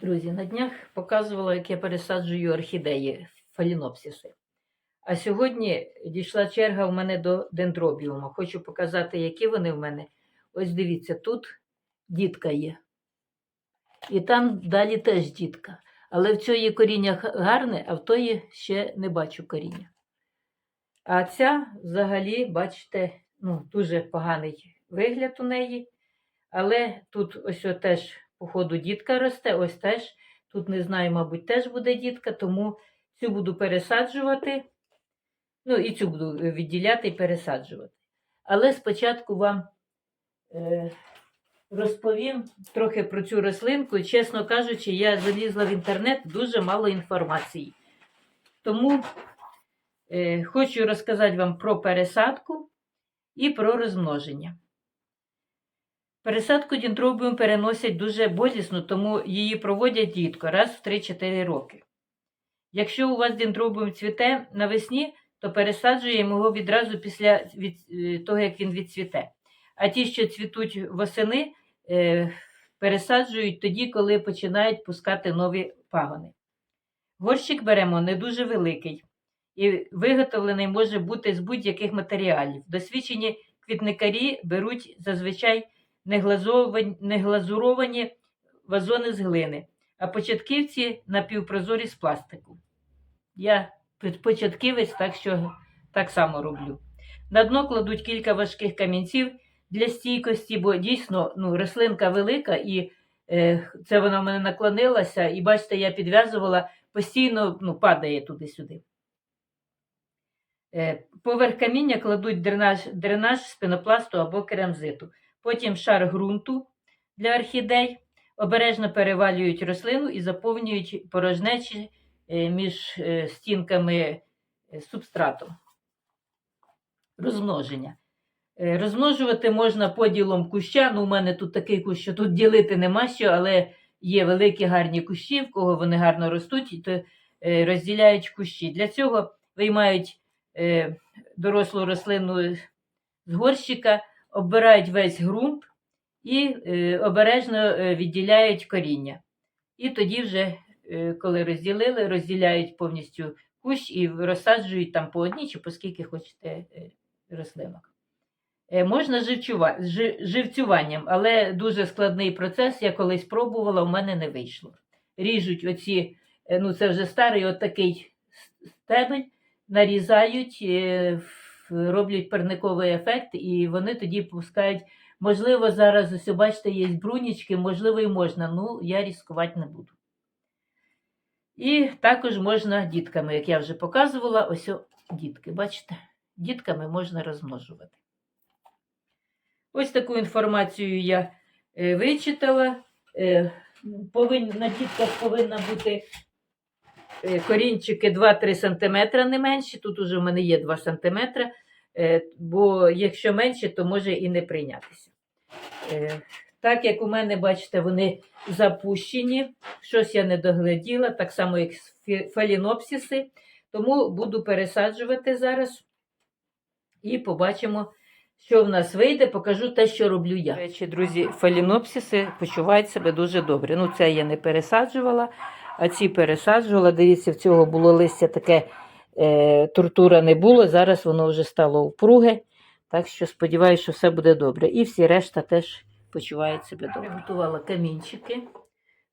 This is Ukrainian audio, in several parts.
Друзі, на днях показувала, як я пересаджую орхідеї фалінопсиси. А сьогодні дійшла черга у мене до дендробіума. Хочу показати, які вони в мене. Ось дивіться, тут дітка є. І там далі теж дітка. Але в цієї коріння гарне, а в тої ще не бачу коріння. А ця взагалі, бачите, ну, дуже поганий вигляд у неї. Але тут ось теж, походу, дітка росте, ось теж. Тут не знаю, мабуть, теж буде дітка, тому цю буду пересаджувати. Ну, і цю буду відділяти і пересаджувати. Але спочатку вам е, розповім трохи про цю рослинку. Чесно кажучи, я залізла в інтернет дуже мало інформації. Тому е, хочу розказати вам про пересадку і про розмноження. Пересадку дендробіум переносять дуже болісно, тому її проводять рідко, раз в 3-4 роки. Якщо у вас дендробіум цвіте навесні, то пересаджуємо його відразу після від, е, того, як він відцвіте. А ті, що цвітуть восени, е, пересаджують тоді, коли починають пускати нові пагони. Горщик беремо не дуже великий і виготовлений може бути з будь-яких матеріалів. Досвідчені квітникарі беруть зазвичай неглазуровані вазони з глини, а початківці напівпрозорі з пластику. Я початківець, так що так само роблю. На дно кладуть кілька важких камінців для стійкості, бо дійсно ну, рослинка велика, і е, це вона в мене наклонилася, і бачите, я підв'язувала, постійно ну, падає туди-сюди. Е, Поверх каміння кладуть дренаж, дренаж з пенопласту або керамзиту. Потім шар ґрунту для орхідей, обережно перевалюють рослину і заповнюють порожнечі е, між е, стінками е, субстратом. Розмноження. Розмножувати можна поділом куща. Ну, у мене тут такий кущ, що тут ділити нема що, але є великі гарні кущі, в кого вони гарно ростуть, то розділяють кущі. Для цього виймають дорослу рослину з горщика, оббирають весь ґрунт і е, обережно е, відділяють коріння. І тоді вже, е, коли розділили, розділяють повністю кущ і розсаджують там по одній чи по скільки хочете рослинок. Можна живцюванням, але дуже складний процес. Я колись пробувала, у мене не вийшло. Ріжуть оці, ну це вже старий отакий стебель, нарізають, роблять парниковий ефект, і вони тоді пускають. Можливо, зараз ось бачите, є брунічки, можливо, і можна. Ну, я ризикувати не буду. І також можна дітками, як я вже показувала, ось дітки, бачите, дітками можна розмножувати. Ось таку інформацію я е, вичитала. Е, повинні, на дітках повинна бути корінчики 2-3 см не менші. Тут уже в мене є 2 см, е, бо якщо менше, то може і не прийнятися. Е, так як у мене, бачите, вони запущені, щось я не догляділа, так само, як фалінопсиси, тому буду пересаджувати зараз і побачимо, що в нас вийде, покажу те, що роблю я. До речі, друзі, фалінопсиси почувають себе дуже добре. Ну, це я не пересаджувала, а ці пересаджувала. Дивіться, в цього було листя таке е, тортура не було. Зараз воно вже стало упруге. Так що сподіваюся, що все буде добре. І всі решта теж почувають себе добре. Приготувала камінчики,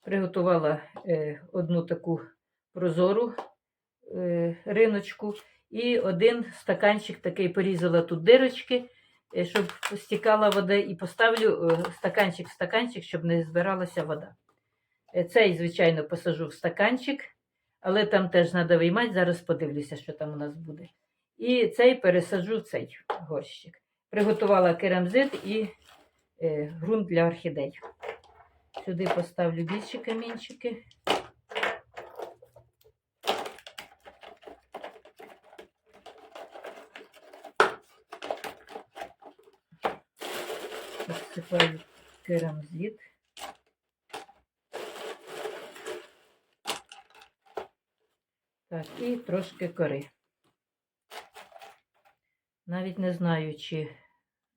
приготувала е, одну таку прозору е, риночку. І один стаканчик такий порізала тут дирочки, е, щоб стікала вода, і поставлю е, стаканчик в стаканчик, щоб не збиралася вода. Е, Цей, звичайно, посажу в стаканчик, але там теж треба виймати. Зараз подивлюся, що там у нас буде. І цей пересаджу в цей горщик. Приготувала керамзит і е, ґрунт для орхідей. Сюди поставлю більші камінчики. Посипаю керамзит. Так, і трошки кори. Навіть не знаю, чи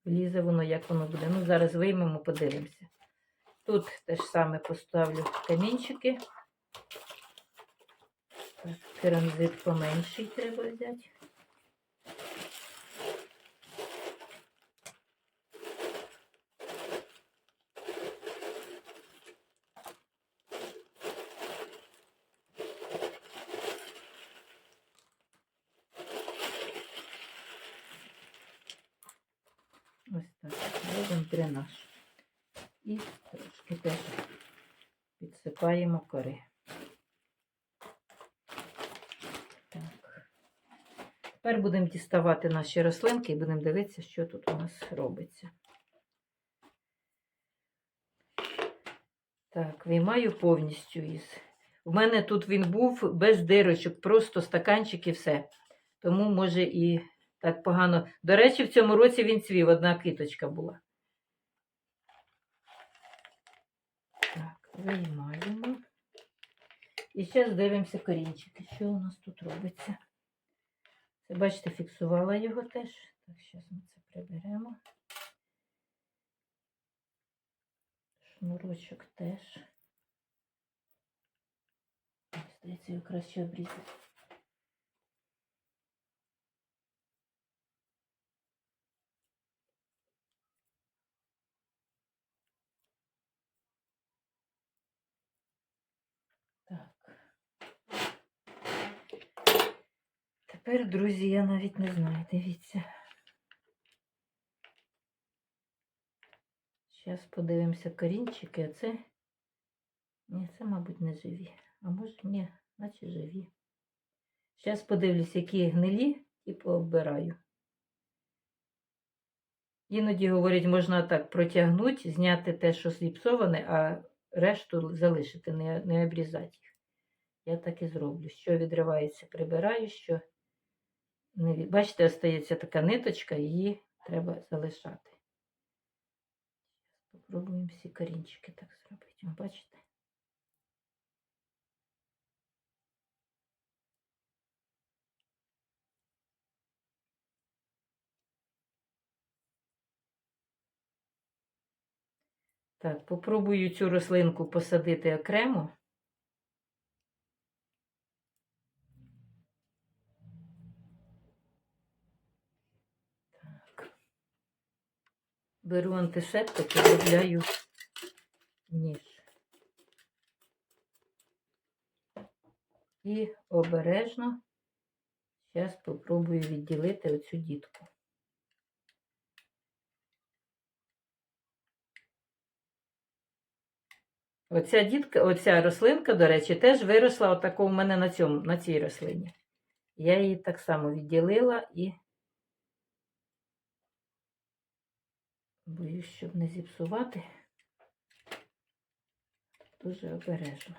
влізе воно, як воно буде. Ну, зараз виймемо, подивимося. Тут те ж саме поставлю камінчики. Так, керамзит поменший треба взяти. Ось так. Робимо дренаж. І трошки теж підсипаємо кори. Так. Тепер будемо діставати наші рослинки і будемо дивитися, що тут у нас робиться. Так, виймаю повністю із. У мене тут він був без дирочок, просто стаканчик і все. Тому може і так погано. До речі, в цьому році він цвів, одна квіточка була. Так, виймаємо. І зараз дивимося корінчики, що у нас тут робиться. Це, бачите, фіксувала його теж. Так, зараз ми це приберемо. Шнурочок теж. Здається, його краще обрізати. Так. Тепер, друзі, я навіть не знаю, дивіться. Зараз подивимося корінчики, а це. Ні, це, мабуть, не живі. А може, ні, наче живі. Зараз подивлюсь, які гнилі і пооббираю. Іноді, говорять, можна так протягнути, зняти те, що зіпсоване, а решту залишити, не, не обрізати їх. Я так і зроблю. Що відривається, прибираю, що. Бачите, остається така ниточка, її треба залишати. Попробуємо всі корінчики так зробити. Бачите? Так, попробую цю рослинку посадити окремо. Беру антисептик і виробляю ніж. І обережно зараз попробую відділити оцю дітку. Оця дітка, оця рослинка, до речі, теж виросла отако у мене на цьому, на цій рослині. Я її так само відділила і боюсь, щоб не зіпсувати. Дуже обережно.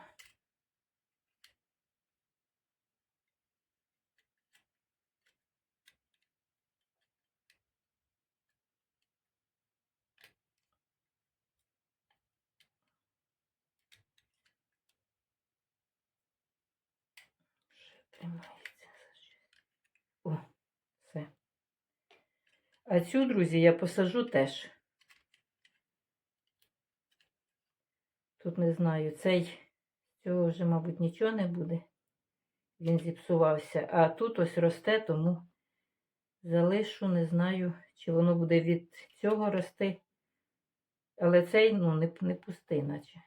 Тримається за щось. О, все. А цю, друзі, я посажу теж. Тут не знаю, цей цього вже, мабуть, нічого не буде. Він зіпсувався. А тут ось росте, тому залишу, не знаю, чи воно буде від цього рости. Але цей, ну, не, не пустий, наче.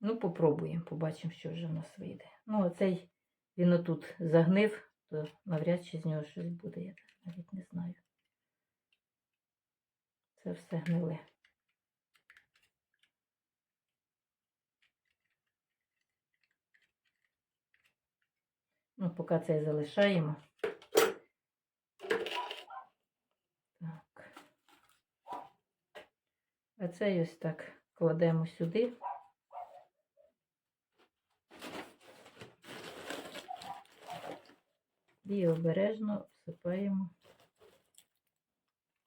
Ну, попробуємо, побачимо, що вже в нас вийде. Ну, оцей він отут загнив, то навряд чи з нього щось буде, я навіть не знаю. Це все гниле. Ну, поки це залишаємо. Так. А це ось так кладемо сюди. І обережно всипаємо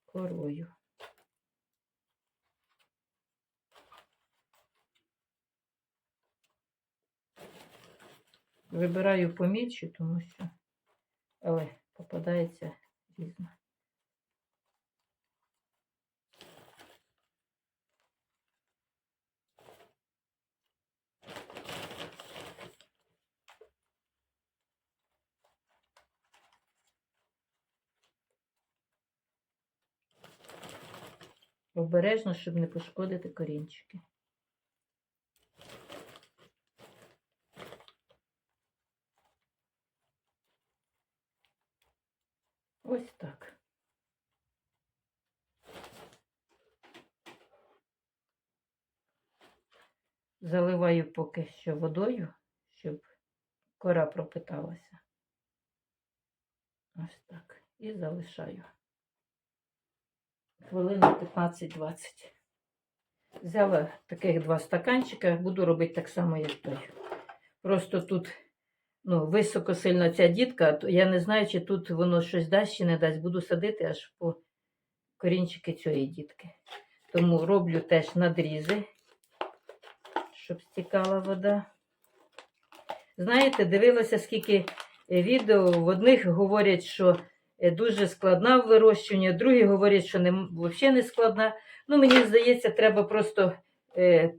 корою. Вибираю помільші, тому що, ой, попадається різно. Обережно, щоб не пошкодити корінчики. Ось так. Заливаю поки що водою, щоб кора пропиталася. Ось так. І залишаю. Хвилин 15-20. Взяла таких два стаканчика, буду робити так само, як той. Просто тут ну, високо сильно ця дітка, то я не знаю, чи тут воно щось дасть чи не дасть. Буду садити аж по корінчики цієї дітки. Тому роблю теж надрізи, щоб стікала вода. Знаєте, дивилася, скільки е, відео. В одних говорять, що е, дуже складна в вирощуванні, другі говорять, що не, взагалі не складна. Ну, мені здається, треба просто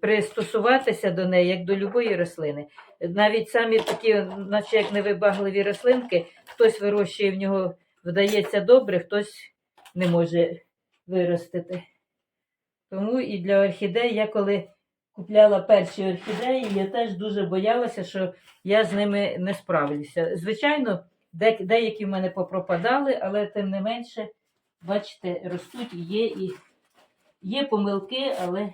пристосуватися до неї, як до любої рослини. Навіть самі такі, наче як невибагливі рослинки, хтось вирощує в нього, вдається добре, хтось не може виростити. Тому і для орхідей я коли купляла перші орхідеї, я теж дуже боялася, що я з ними не справлюся. Звичайно, де, деякі в мене попропадали, але тим не менше, бачите, ростуть є і є помилки, але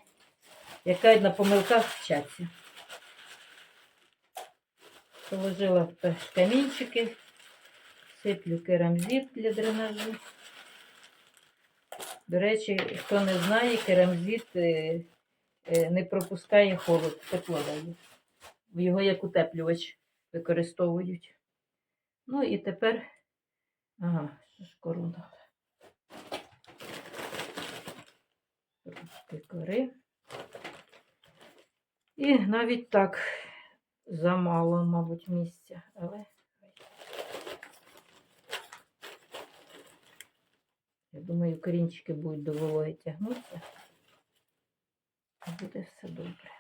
яка на помилках вчаться. Положила камінчики, сиплю керамзит для дренажу. До речі, хто не знає, керамзит е, е, не пропускає холод, тепло дає. Його як утеплювач використовують. Ну і тепер, ага, що ж кору. Трошки кори. І навіть так замало, мабуть, місця, але я думаю, корінчики будуть до вологи тягнутися. Буде все добре.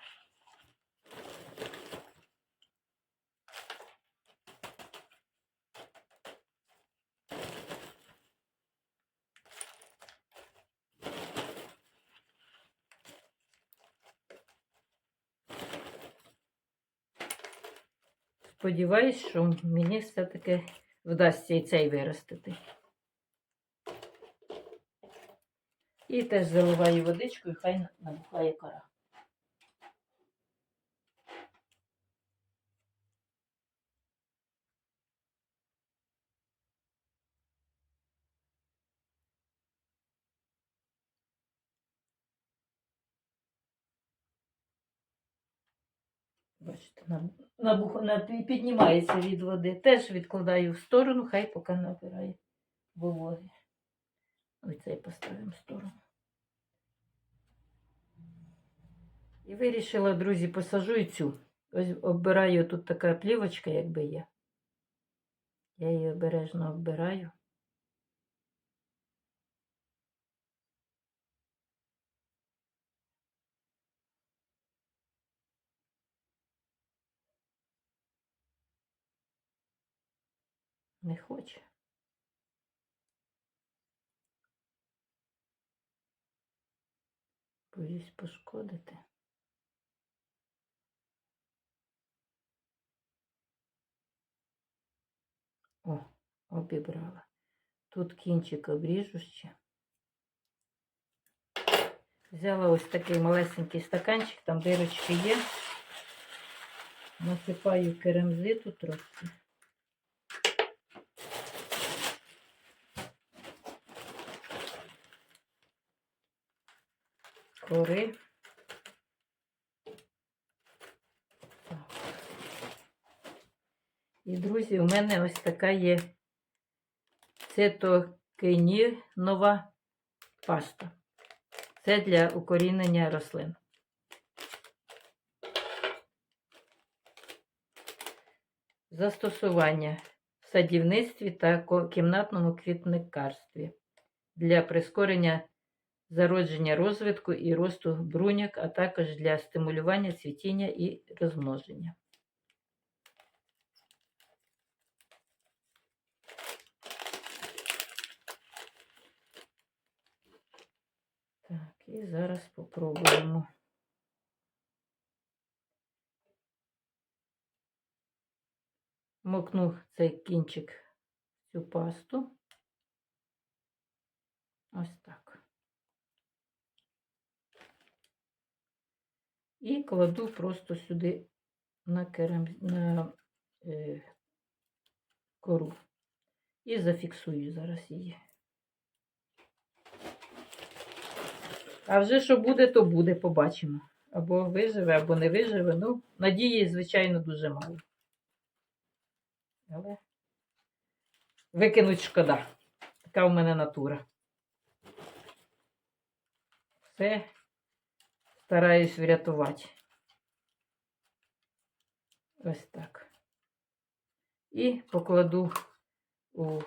Сподіваюсь, що мені все-таки вдасться і цей виростити. І теж заливаю водичкою, хай набухає кора. Бачите, наб- піднімається від води. Теж відкладаю в сторону, хай поки набирає вологи. Ось цей поставимо в сторону. І вирішила, друзі, посажу і цю. Ось оббираю тут така плівочка, якби є. Я її обережно оббираю. Не хоче. Боюсь пошкодити. О, обібрала. Тут кінчик обріжу ще. Взяла ось такий малесенький стаканчик, там дирочки є. Насипаю керамзиту трохи. Кори. Так. І, друзі, у мене ось така є цитокинінова паста. Це для укорінення рослин. Застосування в садівництві та кімнатному квітникарстві для прискорення зародження розвитку і росту бруньок, а також для стимулювання цвітіння і розмноження. Так, і зараз попробуємо. Мокну цей кінчик цю пасту. Ось так. І кладу просто сюди на, керам... на е, кору. І зафіксую зараз її. А вже що буде, то буде, побачимо. Або виживе, або не виживе. Ну, надії, звичайно, дуже мало. Але викинуть шкода. Така в мене натура. Все стараюсь врятувати. Ось так. І покладу у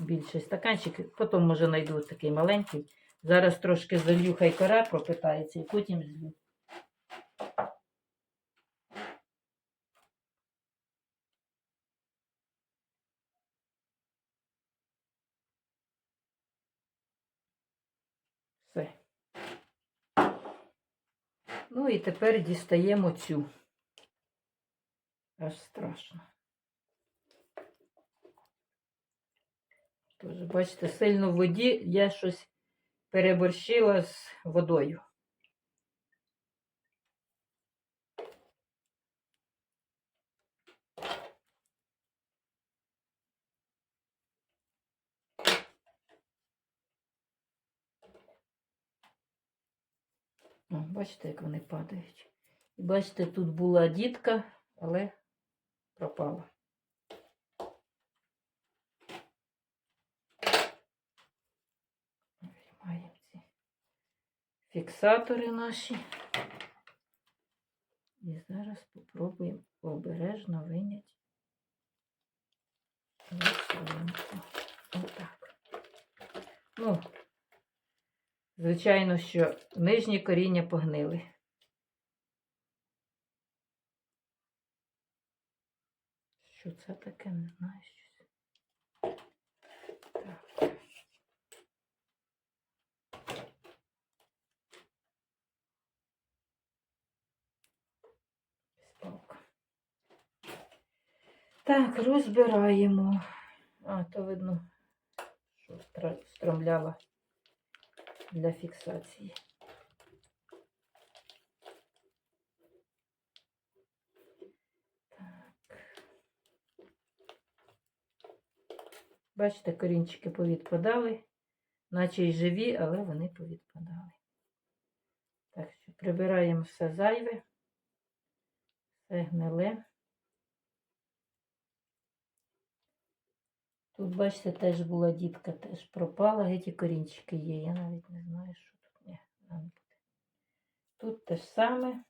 більший стаканчик. Потім, може, знайду такий маленький. Зараз трошки залью, хай кора пропитається і потім злю. Все. Ну і тепер дістаємо цю. Аж страшно. Тож, бачите, сильно в воді я щось переборщила з водою. О, бачите, як вони падають. І бачите, тут була дітка, але пропала. Виймаємо ці фіксатори наші. І зараз спробуємо обережно виняти. Отак. Ну, звичайно, що нижні коріння погнили. Що це таке, не знаю щось. Так. Так, розбираємо. А, то видно, що стромляла для фіксації. Так. Бачите, корінчики повідпадали, наче й живі, але вони повідпадали. Так що прибираємо все зайве, все гниле. Тут, бачите, теж була дітка, теж пропала, геть і корінчики є. Я навіть не знаю, що тут не буде. Тут те ж саме.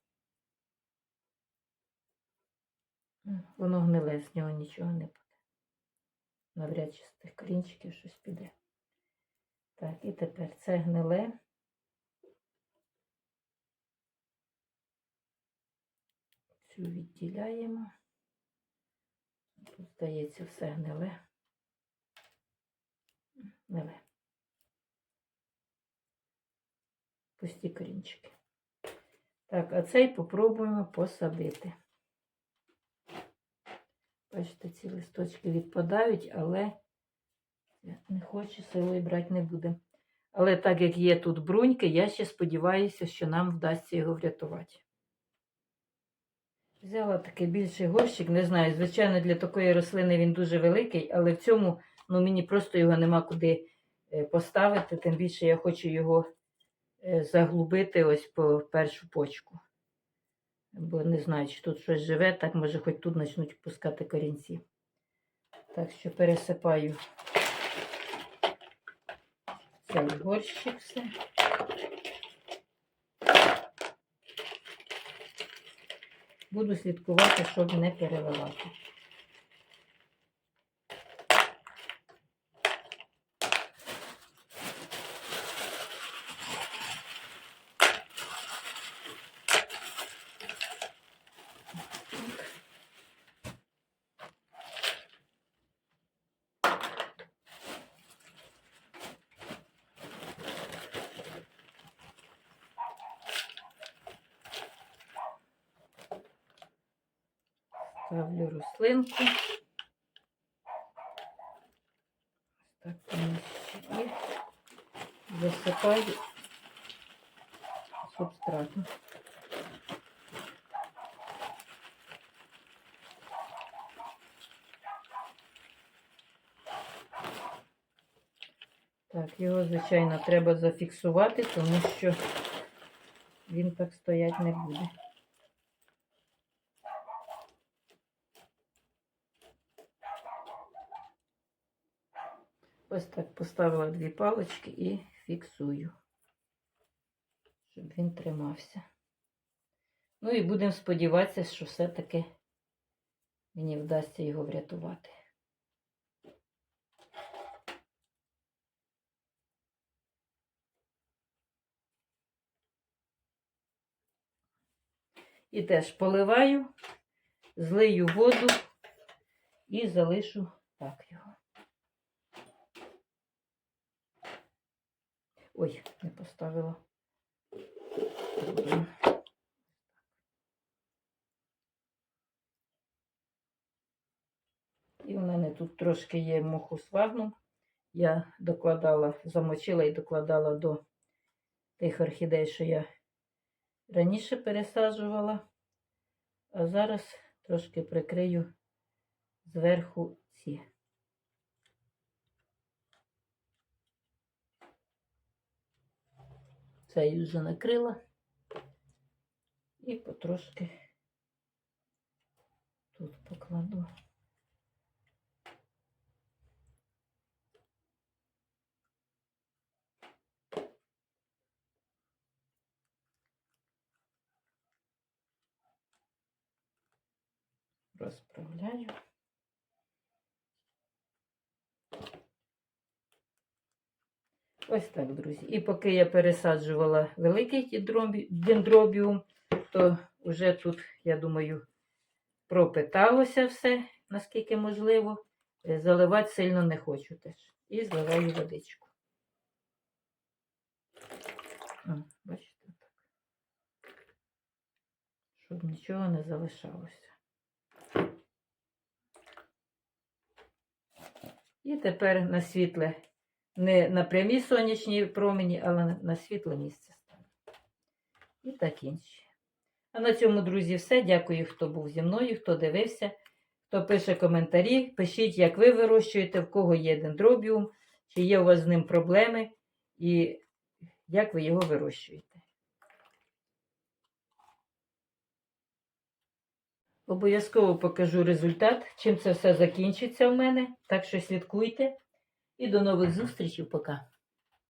Воно гниле, з нього нічого не буде. Навряд чи з тих корінчиків щось піде. Так, і тепер це гниле. Цю відділяємо. Тут, здається, все гниле. Гниле. Пусті корінчики. Так, а цей попробуємо посадити. Бачите, ці листочки відпадають, але не хочу, силою брати не буде. Але так як є тут бруньки, я ще сподіваюся, що нам вдасться його врятувати. Взяла такий більший горщик, не знаю, звичайно, для такої рослини він дуже великий, але в цьому ну, мені просто його нема куди е, поставити, тим більше я хочу його е, заглубити ось по першу почку. Бо не знаю, чи тут щось живе, так може хоч тут почнуть пускати корінці. Так що пересипаю цей горщик все. Буду слідкувати, щоб не переливати. Так, його, звичайно, треба зафіксувати, тому що він так стоять не буде. Ось так поставила дві палички і фіксую, щоб він тримався. Ну і будемо сподіватися, що все-таки мені вдасться його врятувати. І теж поливаю, злию воду і залишу так його. Ой, не поставила. І в мене тут трошки є моху свагну. Я докладала, замочила і докладала до тих орхідей, що я раніше пересаджувала. А зараз трошки прикрию зверху ці. Це я вже накрила. І потрошки тут покладу. Розправляю. Ось так, друзі. І поки я пересаджувала великий дендробіум, то вже тут, я думаю, пропиталося все, наскільки можливо. Е, Заливати сильно не хочу теж. І зливаю водичку. О, бачите, так. Щоб нічого не залишалося. І тепер на світле, не на прямі сонячні промені, але на- світле місце ставлю. І так інші. А на цьому, друзі, все. Дякую, хто був зі мною, хто дивився, хто пише коментарі. Пишіть, як ви вирощуєте, в кого є дендробіум, чи є у вас з ним проблеми, і як ви його вирощуєте. Обов'язково покажу результат, чим це все закінчиться в мене. Так що слідкуйте. І до нових зустрічей. Пока.